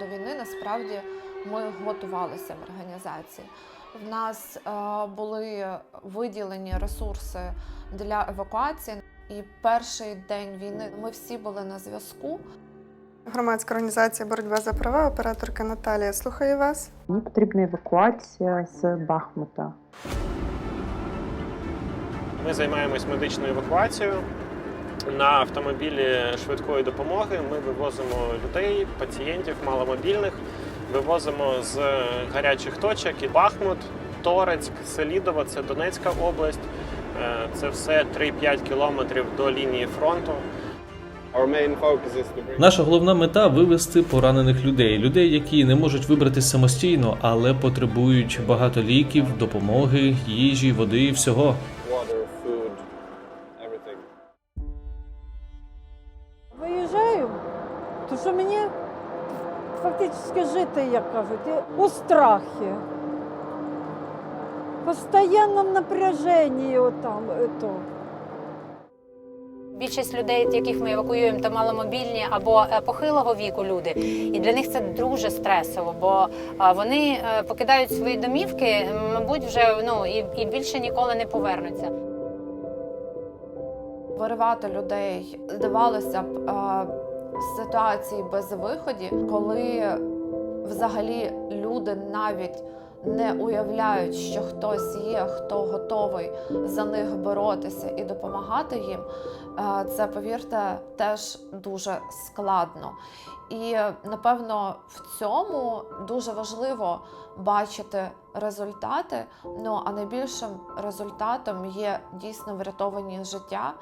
до війни насправді ми готувалися в організації. В нас е, були виділені ресурси для евакуації. І перший день війни ми всі були на зв'язку. Громадська організація Боротьба за права, операторка Наталія. Слухаю вас. Мені потрібна евакуація з Бахмута. Ми займаємось медичною евакуацією. На автомобілі швидкої допомоги ми вивозимо людей, пацієнтів маломобільних, вивозимо з гарячих точок і Бахмут, Торецьк, Селідово, це Донецька область. Е, Це все 3-5 кілометрів до лінії фронту. Наша головна мета вивести поранених людей, людей, які не можуть вибратися самостійно, але потребують багато ліків, допомоги, їжі, води і всього. То що мені фактично жити, як кажуть, у страхі. В постоянному напряженні отам. То. Більшість людей, яких ми евакуюємо, то маломобільні або е, похилого віку люди. І для них це дуже стресово, бо вони е, покидають свої домівки, мабуть, вже ну і, і більше ніколи не повернуться. Виривати людей здавалося б е, ситуації без виході, коли взагалі люди навіть не уявляють, що хтось є, хто готовий за них боротися і допомагати їм. е, Це, повірте, теж дуже складно. І напевно в цьому дуже важливо бачити результати. Ну а найбільшим результатом є дійсно врятовані життя